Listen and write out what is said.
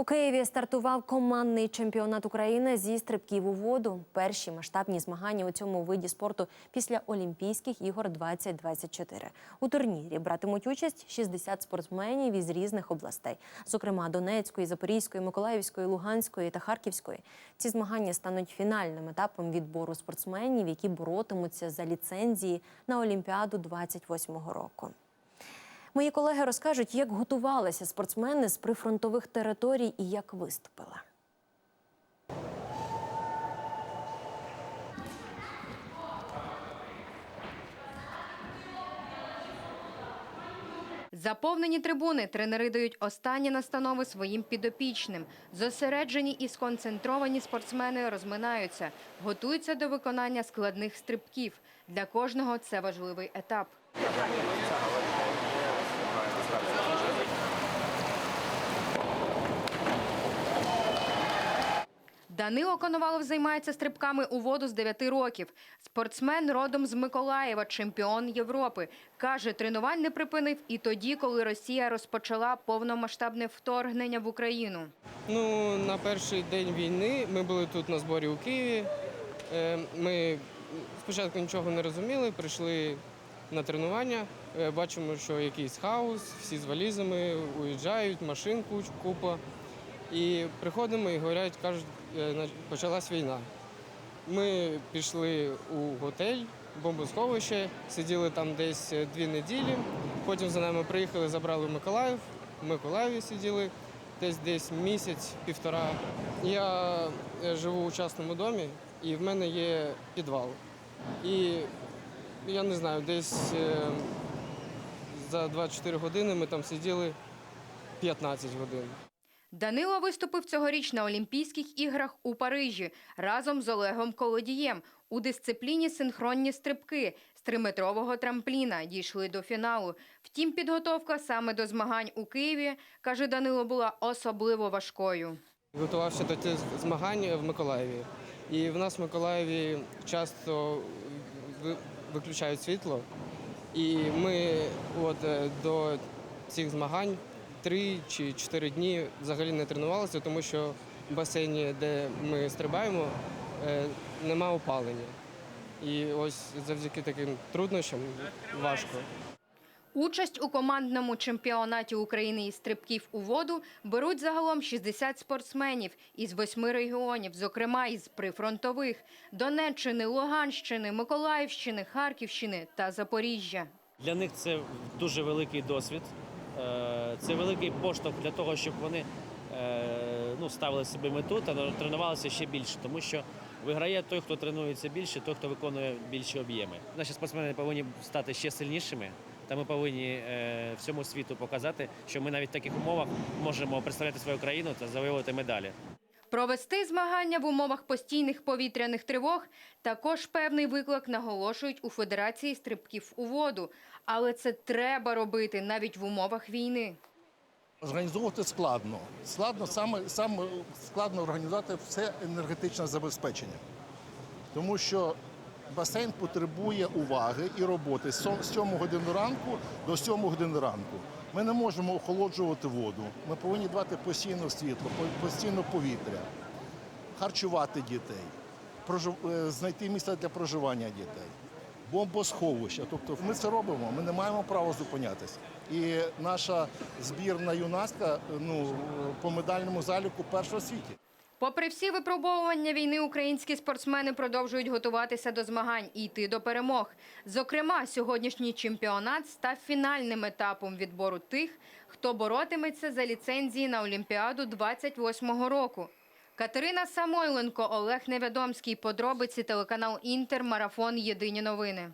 У Києві стартував командний чемпіонат України зі стрибків у воду. Перші масштабні змагання у цьому виді спорту після Олімпійських ігор 2024. У турнірі братимуть участь 60 спортсменів із різних областей, зокрема Донецької, Запорізької, Миколаївської, Луганської та Харківської. Ці змагання стануть фінальним етапом відбору спортсменів, які боротимуться за ліцензії на Олімпіаду 28-го року. Мої колеги розкажуть, як готувалися спортсмени з прифронтових територій і як виступили. Заповнені трибуни тренери дають останні настанови своїм підопічним. Зосереджені і сконцентровані спортсмени розминаються, готуються до виконання складних стрибків. Для кожного це важливий етап. Данило Коновалов займається стрибками у воду з 9 років. Спортсмен родом з Миколаєва, чемпіон Європи. Каже, тренувань не припинив і тоді, коли Росія розпочала повномасштабне вторгнення в Україну. Ну, на перший день війни ми були тут на зборі у Києві. Е, Ми спочатку нічого не розуміли, прийшли на тренування. Е, Бачимо, що якийсь хаос, всі з валізами уїжджають, машин купа. І приходимо і говорять, кажуть, е, почалась війна. Ми пішли у готель, бомбосховище, сиділи там десь е, дві неділі. Потім за нами приїхали, забрали Миколаїв. В Миколаєві сиділи десь десь місяць-півтора. Я е, живу у частному домі, і в мене є підвал. І я не знаю, десь за 24 години ми там сиділи 15 годин. Данило виступив цьогоріч на Олімпійських іграх у Парижі разом з Олегом Колодієм у дисципліні синхронні стрибки з триметрового трампліна дійшли до фіналу. Втім, підготовка саме до змагань у Києві, каже Данило, була особливо важкою. Готувався до цих змагань в Миколаєві. І в нас в Миколаєві часто виключають світло. І ми от е, до цих змагань три чи чотири дні взагалі не тренувалися, тому що в басейні, де ми стрибаємо, е, нема опалення. І ось завдяки таким труднощам важко. Участь у командному чемпіонаті України із стрибків у воду беруть загалом 60 спортсменів із восьми регіонів, зокрема із прифронтових – Донеччини, Луганщини, Миколаївщини, Харківщини та Запоріжжя. Для них це дуже великий досвід. Е, Це великий поштовх для того, щоб вони е, ну, ставили собі мету та тренувалися ще більше, тому що виграє той, хто тренується більше, той, хто виконує більші об'єми. Наші спортсмени повинні стати ще сильнішими, та ми повинні е, всьому світу показати, що ми навіть в таких умовах можемо представляти свою країну та завоювати медалі. Провести змагання в умовах постійних повітряних тривог також певний виклик наголошують у Федерації стрибків у воду. Але це треба робити навіть в умовах війни. Організовувати складно. Складно саме, саме складно організувати все енергетичне забезпечення. Тому що басейн потребує уваги і роботи з 7 години ранку до 7 години ранку. Ми не можемо охолоджувати воду. Ми повинні давати постійно світло, постійно повітря, харчувати дітей, е, знайти місце для проживання дітей, бомбосховища. Тобто ми це робимо, ми не маємо права зупинятися. І наша збірна юнацька ну, по медальному заліку перша в світі. Попри всі випробовування війни, українські спортсмени продовжують готуватися до змагань і йти до перемог. Зокрема, сьогоднішній чемпіонат став фінальним етапом відбору тих, хто боротиметься за ліцензії на Олімпіаду 28-го року. Катерина Самойленко, Олег Невідомський. Подробиці телеканал Інтер. Марафон. Єдині новини.